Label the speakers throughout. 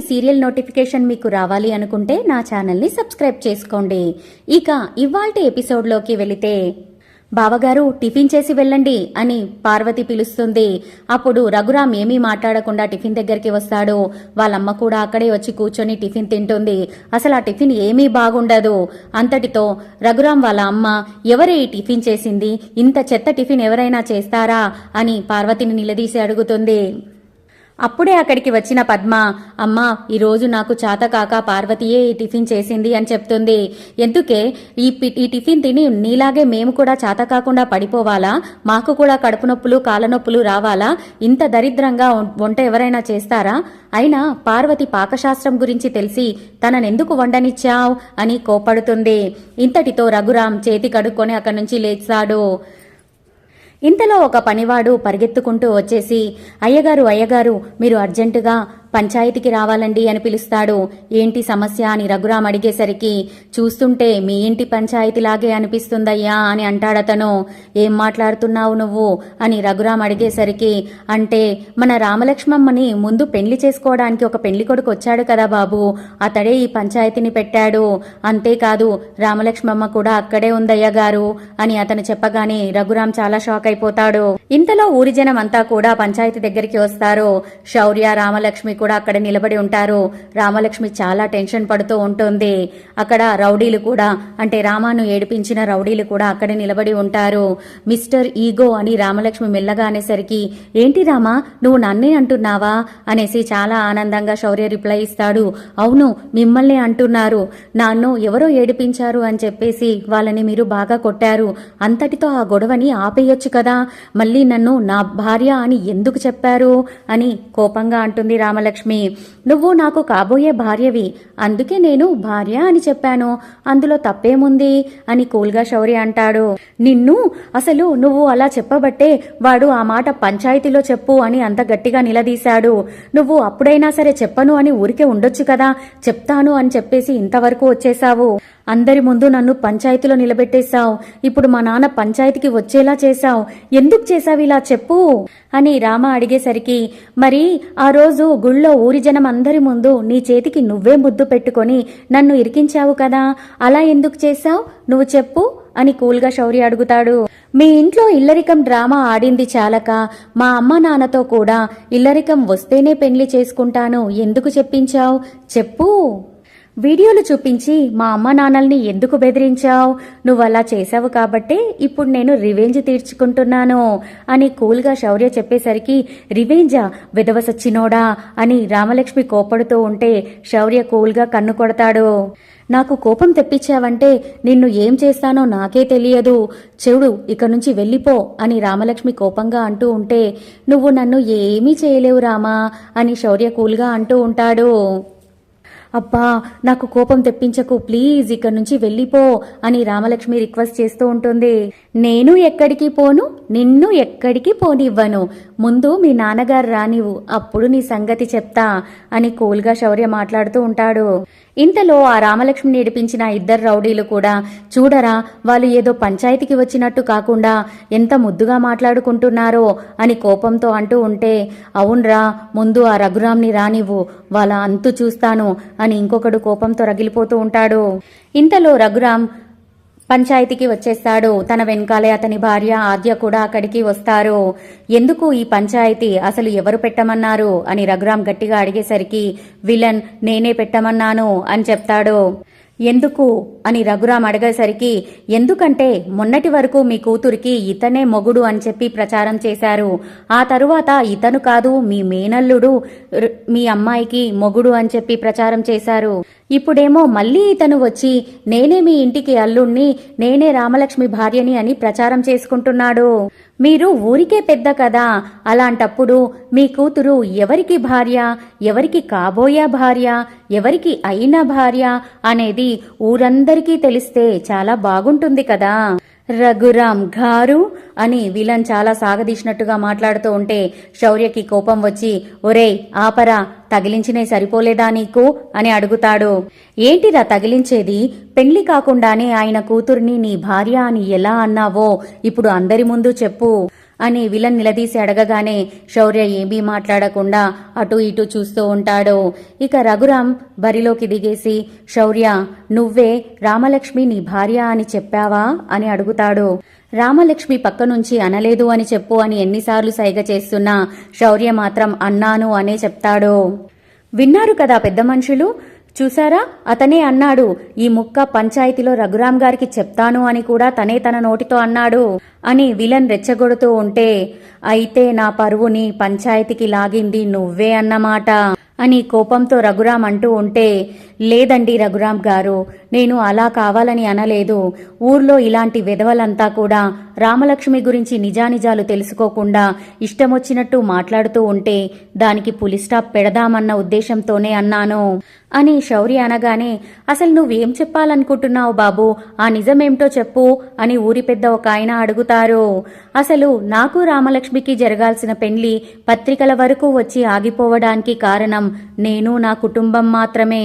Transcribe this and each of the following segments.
Speaker 1: ఈ serial notification మీకు రావాలి అనుకుంటే నా ఛానల్ని సబ్స్క్రైబ్ చేసుకోండి. ఇక ఇవాల్టి ఎపిసోడ్లోకి వెళితే బావగారు టిఫిన్ చేసి వెళ్ళండి అని పార్వతి పిలుస్తుంది. అప్పుడు రఘురామ్ ఏమీ మాట్లాడకుండా టిఫిన్ దగ్గరికి వస్తాడు. వాళ్ళమ్మ కూడా అక్కడే వచ్చి కూర్చొని టిఫిన్ తింటుంది. అసలు ఆ టిఫిన్ ఏమీ బాగుండదు. అంతటితో రఘురామ్ వాళ్ళ అమ్మ ఎవరే ఈ టిఫిన్ చేసింది? ఇంత చెత్త టిఫిన్ ఎవరైనా చేస్తారా? అని పార్వతిని నిలదీసి అడుగుతుంది. అప్పుడే అక్కడికి వచ్చిన పద్మ అమ్మా ఈరోజు నాకు చాతకాక పార్వతీయే ఈ టిఫిన్ చేసింది అని చెప్తుంది. ఎందుకే? ఈ ఈ టిఫిన్ తిని నీలాగే మేము కూడా చాత కాకుండా పడిపోవాలా? మాకు కూడా కడుపు నొప్పులు కాళ్ళ నొప్పులు రావాలా? ఇంత దరిద్రంగా వంట ఎవరైనా చేస్తారా? అయినా పార్వతి పాకశాస్త్రం గురించి తెలిసి తననెందుకు వండనిచ్చావ్? అని కోపడుతుంది ఇంతటితో రఘురాం చేతి కడుక్కొని అక్కడి నుంచి లేచాడు. ఇంతలో ఒక పనివాడు పరిగెత్తుకుంటూ వచ్చేసి అయ్యగారు అయ్యగారు మీరు అర్జెంటుగా పంచాయతీకి రావాలండి అని పిలుస్తాడు. ఏంటి సమస్య అని రఘురాం అడిగేసరికి చూస్తుంటే మీ ఇంటి పంచాయతీలాగే అనిపిస్తుందయ్యా అని అంటాడతను. ఏం మాట్లాడుతున్నావు నువ్వు? అని రఘురాం అడిగేసరికి అంటే మన రామలక్ష్మమ్మని ముందు పెళ్ళి చేసుకోవడానికి ఒక పెళ్ళి కొడుకు వచ్చాడు కదా బాబు. అతడే ఈ పంచాయతీని పెట్టాడు. అంతేకాదు రామలక్ష్మమ్మ కూడా అక్కడే ఉందయ్య గారు అని అతను చెప్పగానే రఘురాం చాలా షాక్ అయిపోతాడు. ఇంతలో ఊరి జనం అంతా కూడా పంచాయతీ దగ్గరికి వస్తారు. శౌర్య రామలక్ష్మి కూడా అక్కడ నిలబడి ఉంటారు. రామలక్ష్మి చాలా టెన్షన్ పడుతూ ఉంటుంది. అక్కడ రౌడీలు కూడా అంటే రామాను ఏడిపించిన రౌడీలు కూడా అక్కడ నిలబడి ఉంటారు. మిస్టర్ ఈగో అని రామలక్ష్మి మెల్లగా అనేసరికి ఏంటి రామా నువ్వు నన్నే అంటున్నావా? అనేసి చాలా ఆనందంగా శౌర్య రిప్లై ఇస్తాడు. అవును మిమ్మల్ని అంటున్నారు. నన్ను ఎవరో ఏడిపించారు అని చెప్పేసి వాళ్ళని మీరు బాగా కొట్టారు. అంతటితో ఆ గొడవని ఆపేయొచ్చు కదా. మళ్ళీ నన్ను నా భార్య అని ఎందుకు చెప్పారు? అని కోపంగా అంటుంది రామలక్ష్మి. లక్ష్మి నువ్వు నాకు కాబోయే భార్యవి. అందుకే నేను భార్య అని చెప్పాను. అందులో తప్పేముంది? అని కూల్గా శౌర్య అంటాడు. నిన్ను? అసలు నువ్వు అలా చెప్పబట్టే వాడు ఆ మాట పంచాయతీలో చెప్పు అని అంత గట్టిగా నిలదీశాడు. నువ్వు అప్పుడైనా సరే చెప్పను అని ఊరికే ఉండొచ్చు కదా. చెప్తాను అని చెప్పేసి ఇంతవరకు వచ్చేశావు. అందరి ముందు నన్ను పంచాయతీలో నిలబెట్టేశావు. ఇప్పుడు మా నాన్న పంచాయతీకి వచ్చేలా చేశావు. ఎందుకు చేశావు ఇలా చెప్పు? అని రామ అడిగేసరికి మరి ఆ రోజు గుళ్ళో ఊరి జనం అందరి ముందు నీ చేతికి నువ్వే ముద్దు పెట్టుకొని నన్ను ఇరికించావు కదా. అలా ఎందుకు చేశావు? నువ్వు చెప్పు అని కూల్గా శౌర్య అడుగుతాడు. మీ ఇంట్లో ఇల్లరికం డ్రామా ఆడింది చాలక. మా అమ్మ నాన్నతో కూడా ఇల్లరికం వస్తేనే పెళ్ళి చేసుకుంటాను. ఎందుకు చెప్పించావు? చెప్పు. వీడియోలు చూపించి మా అమ్మ నాన్నల్ని ఎందుకు బెదిరించావు? నువ్వు అలా చేశావు కాబట్టే ఇప్పుడు నేను రివెంజ్ తీర్చుకుంటున్నాను అని కూల్గా శౌర్య చెప్పేసరికి రివెంజా విధవసచ్చినోడా అని రామలక్ష్మి కోపడుతూ ఉంటే శౌర్య కూల్గా కన్ను కొడతాడు. నాకు కోపం తెప్పించావంటే నిన్ను ఏం చేస్తానో నాకే తెలియదు. చెవుడు ఇక నుంచి వెళ్ళిపో అని రామలక్ష్మి కోపంగా అంటూ ఉంటే నువ్వు నన్ను ఏమీ చేయలేవు రామా అని శౌర్య కూల్గా అంటూ ఉంటాడు. అబ్బా నాకు కోపం తెప్పించకు ప్లీజ్ ఇక్కడి నుంచి వెళ్ళిపో అని రామలక్ష్మి రిక్వెస్ట్ చేస్తూ ఉంటుంది. నేను ఎక్కడికి పోను నిన్ను ఎక్కడికి పోనివ్వను. ముందు మీ నాన్నగారు రానివ్వు అప్పుడు నీ సంగతి చెప్తా అని కూల్గా శౌర్య మాట్లాడుతూ ఉంటాడు. ఇంతలో ఆ రామలక్ష్మిని నడిపించిన ఇద్దరు రౌడీలు కూడా చూడరా వాళ్ళు ఏదో పంచాయతీకి వచ్చినట్టు కాకుండా ఎంత ముద్దుగా మాట్లాడుకుంటున్నారో అని కోపంతో అంటూ ఉంటే అవునరా ముందు ఆ రఘురామ్ని రానివ్వు వాళ్ళ అంతు చూస్తాను అని ఇంకొకడు కోపంతో రగిలిపోతూ ఉంటాడు. ఇంతలో రఘురామ్ పంచాయతీకి వచ్చేస్తాడు. తన వెనకాలే అతని భార్య ఆద్య కూడా అక్కడికి వస్తారు. ఎందుకు ఈ పంచాయతీ అసలు ఎవరు పెట్టమన్నారు? అని రఘురాం గట్టిగా అడిగేసరికి విలన్ నేనే పెట్టమన్నాను అని చెప్తాడు. ఎందుకు? అని రఘురాం అడగేసరికి ఎందుకంటే మొన్నటి వరకు మీ కూతురికి ఇతనే మొగుడు అని చెప్పి ప్రచారం చేశారు. ఆ తరువాత ఇతను కాదు మీ మేనల్లుడు మీ అమ్మాయికి మొగుడు అని చెప్పి ప్రచారం చేశారు. ఇప్పుడేమో మళ్ళీ ఇతను వచ్చి నేనే మీ ఇంటికి అల్లుణ్ణి నేనే రామలక్ష్మి భార్యని అని ప్రచారం చేసుకుంటున్నాడు. మీరు ఊరికే పెద్ద కదా. అలాంటప్పుడు మీ కూతురు ఎవరికి భార్య ఎవరికి కాబోయే భార్య ఎవరికి అయిన భార్య అనేది అందరికీ తెలిస్తే చాలా బాగుంటుంది కదా. రఘురాం గారు అని విలన్ చాలా సాగదీసినట్టుగా మాట్లాడుతూ ఉంటే శౌర్యకి కోపం వచ్చి ఒరేయ్ ఆపరా తగిలించినే సరిపోలేదా నీకు? అని అడుగుతాడు. ఏంటిరా తగిలించేది? పెళ్ళి కాకుండానే ఆయన కూతుర్ని నీ భార్య అని ఎలా అన్నావో ఇప్పుడు అందరి ముందు చెప్పు. అని విలన్ నిలదీసి అడగగానే శౌర్య ఏమీ మాట్లాడకుండా అటు ఇటు చూస్తూ ఉంటాడు. ఇక రఘురాం బరిలోకి దిగేసి శౌర్య నువ్వే రామలక్ష్మి నీ భార్య అని చెప్పావా? అని అడుగుతాడు. రామలక్ష్మి పక్క నుంచి అనలేదు అని చెప్పు అని ఎన్నిసార్లు సైగ చేస్తున్నా శౌర్య మాత్రం అన్నాను అనే చెప్తాడు. విన్నారు కదా పెద్ద మనుషులు? చూసారా అతనే అన్నాడు ఈ ముక్క పంచాయతీలో రఘురాం గారికి చెప్తాను అని కూడా తనే తన నోటితో అన్నాడు అని విలన్ రెచ్చగొడుతూ ఉంటే అయితే నా పరువుని పంచాయతీకి లాగింది నువ్వే అన్నమాట అని కోపంతో రఘురాం అంటూ ఉంటే లేదండి రఘురాం గారు నేను అలా కావాలని అనలేదు. ఊర్లో ఇలాంటి విధవలంతా కూడా రామలక్ష్మి గురించి నిజానిజాలు తెలుసుకోకుండా ఇష్టమొచ్చినట్టు మాట్లాడుతూ ఉంటే దానికి పులి స్టాప్ పెడదామన్న ఉద్దేశంతోనే అన్నాను. అని శౌర్య అనగానే అసలు నువ్వేం చెప్పాలనుకుంటున్నావు బాబు? ఆ నిజమేమిటో చెప్పు అని ఊరి పెద్ద ఒక ఆయన అడుగుతారు. అసలు నాకు రామలక్ష్మికి జరగాల్సిన పెళ్ళి పత్రికల వరకు వచ్చి ఆగిపోవడానికి కారణం నేను నా కుటుంబం మాత్రమే.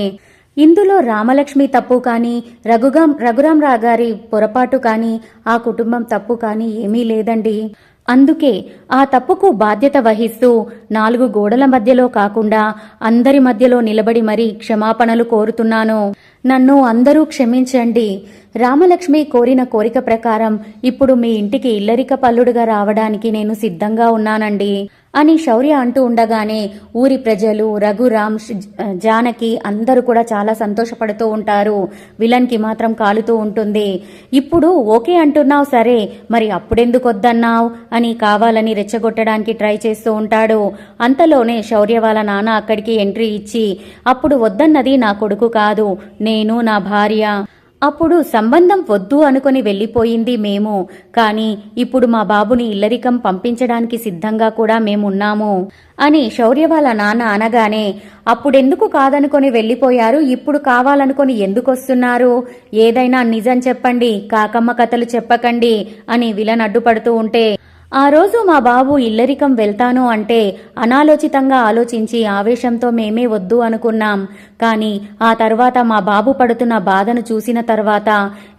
Speaker 1: ఇందులో రామలక్ష్మి తప్పు కానీ రఘుగాం రఘురాం గారి పొరపాటు కానీ ఆ కుటుంబం తప్పు కానీ ఏమీ లేదండి. అందుకే ఆ తప్పుకు బాధ్యత వహిస్తూ నాలుగు గోడల మధ్యలో కాకుండా అందరి మధ్యలో నిలబడి మరీ క్షమాపణలు కోరుతున్నాను. నన్ను అందరూ క్షమించండి. రామలక్ష్మి కోరిన కోరిక ప్రకారం ఇప్పుడు మీ ఇంటికి ఇల్లరిక పల్లుడుగా రావడానికి నేను సిద్ధంగా ఉన్నానండి. అని శౌర్య అంటూ ఉండగానే ఊరి ప్రజలు రఘురామ్ జానకి అందరూ కూడా చాలా సంతోషపడుతూ ఉంటారు. విలన్కి మాత్రం కాలుతూ ఉంటుంది. ఇప్పుడు ఓకే అంటున్నావు సరే మరి అప్పుడెందుకు వద్దన్నావు అని కావాలని రెచ్చగొట్టడానికి ట్రై చేస్తూ ఉంటాడు. అంతలోనే శౌర్య వాళ్ళ నాన్న అక్కడికి ఎంట్రీ ఇచ్చి అప్పుడు వద్దన్నది నా కొడుకు కాదు నేను నా భార్య. అప్పుడు సంబంధం వద్దు అనుకుని వెళ్ళిపోయింది మేము. కానీ ఇప్పుడు మా బాబుని ఇల్లరికం పంపించడానికి సిద్ధంగా కూడా మేమున్నాము అని శౌర్య వాళ్ళ నాన్న అనగానే అప్పుడెందుకు కాదనుకొని వెళ్ళిపోయారు? ఇప్పుడు కావాలనుకొని ఎందుకు వస్తున్నారు ఏదైనా నిజం చెప్పండి కాకమ్మ కథలు చెప్పకండి అని విలన్ అడ్డుపడుతూ ఉంటే ఆ రోజు మా బాబు ఇల్లరికం వెళ్తాను అంటే అనాలోచితంగా ఆలోచించి ఆవేశంతో మేమే వద్దు అనుకున్నాం. కానీ ఆ తర్వాత మా బాబు పడుతున్న బాధను చూసిన తర్వాత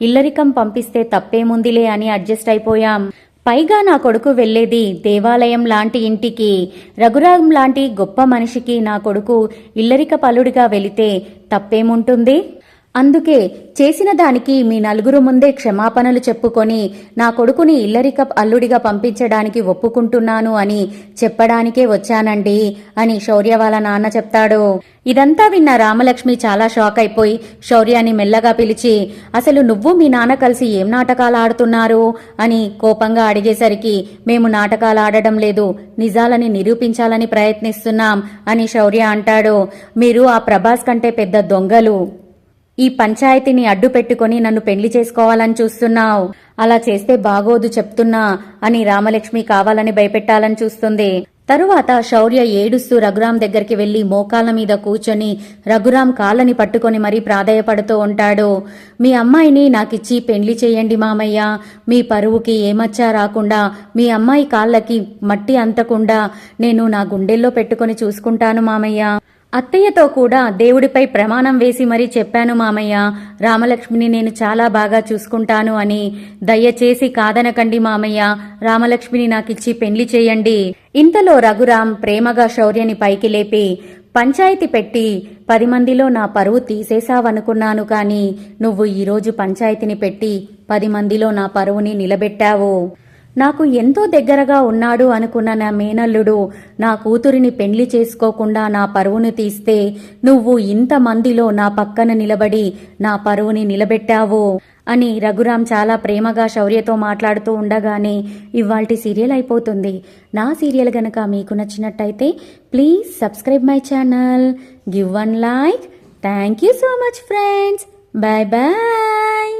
Speaker 1: ఇల్లరికం పంపిస్తే తప్పేముందిలే అని అడ్జస్ట్ అయిపోయాం. పైగా నా కొడుకు వెళ్ళేది దేవాలయం లాంటి ఇంటికి. రఘురాం లాంటి గొప్ప మనిషికి నా కొడుకు ఇల్లరిక పలుడిగా వెళితే తప్పేముంటుంది? అందుకే చేసిన దానికి మీ నలుగురు ముందే క్షమాపణలు చెప్పుకొని నా కొడుకుని ఇల్లరిక అల్లుడిగా పంపించడానికి ఒప్పుకుంటున్నాను అని చెప్పడానికే వచ్చానండి అని శౌర్య వాళ్ళ నాన్న చెప్తాడు. ఇదంతా విన్న రామలక్ష్మి చాలా షాక్ అయిపోయి శౌర్యాన్ని మెల్లగా పిలిచి అసలు నువ్వు మీ నాన్న కలిసి ఏం నాటకాలు ఆడుతున్నారు? అని కోపంగా అడిగేసరికి మేము నాటకాలు ఆడడం లేదు నిజాలని నిరూపించాలని ప్రయత్నిస్తున్నాం అని శౌర్య అంటాడు. మీరు ఆ ప్రభాస్ కంటే పెద్ద దొంగలు. ఈ పంచాయతీని అడ్డు పెట్టుకొని నన్ను పెళ్ళి చేసుకోవాలని చూస్తున్నావు. అలా చేస్తే బాగోదు చెప్తున్నా అని రామలక్ష్మి కావాలని భయపెట్టాలని చూస్తుంది. తరువాత శౌర్య ఏడుస్తూ రఘురాం దగ్గరికి వెళ్ళి మోకాళ్ళ మీద కూర్చొని రఘురాం కాళ్ళని పట్టుకొని మరీ ప్రాధాయపడుతూ ఉంటాడు. మీ అమ్మాయిని నాకిచ్చి పెండ్లి చేయండి మామయ్య. మీ పరువుకి ఏమచ్చా రాకుండా మీ అమ్మాయి కాళ్ళకి మట్టి అంతకుండా నేను నా గుండెల్లో పెట్టుకొని చూసుకుంటాను మామయ్య. అత్తయ్యతో కూడా దేవుడిపై ప్రమాణం వేసి మరీ చెప్పాను మామయ్య. రామలక్ష్మిని నేను చాలా బాగా చూసుకుంటాను అని దయచేసి కాదనకండి మామయ్య. రామలక్ష్మిని నాకిచ్చి పెండ్లి చేయండి. ఇంతలో రఘురాం ప్రేమగా శౌర్యని పైకి లేపి పంచాయతీ పెట్టి పది మందిలో నా పరువు తీసేశావనుకున్నాను కానీ నువ్వు ఈరోజు పంచాయతీని పెట్టి పది మందిలో నా పరువుని నిలబెట్టావు. నాకు ఎంతో దగ్గరగా ఉన్నాడు అనుకున్న నా మేనల్లుడు నా కూతురిని పెళ్ళి చేసుకోకుండా నా పరువును తీస్తే నువ్వు ఇంతమందిలో నా పక్కన నిలబడి నా పరువుని నిలబెట్టావు అని రఘురాం చాలా ప్రేమగా శౌర్యతో మాట్లాడుతూ ఉండగానే ఇవాల్టి సీరియల్ అయిపోతుంది. నా సీరియల్ గనక మీకు నచ్చినట్టయితే please subscribe my channel give one like. Thank you so much friends. Bye bye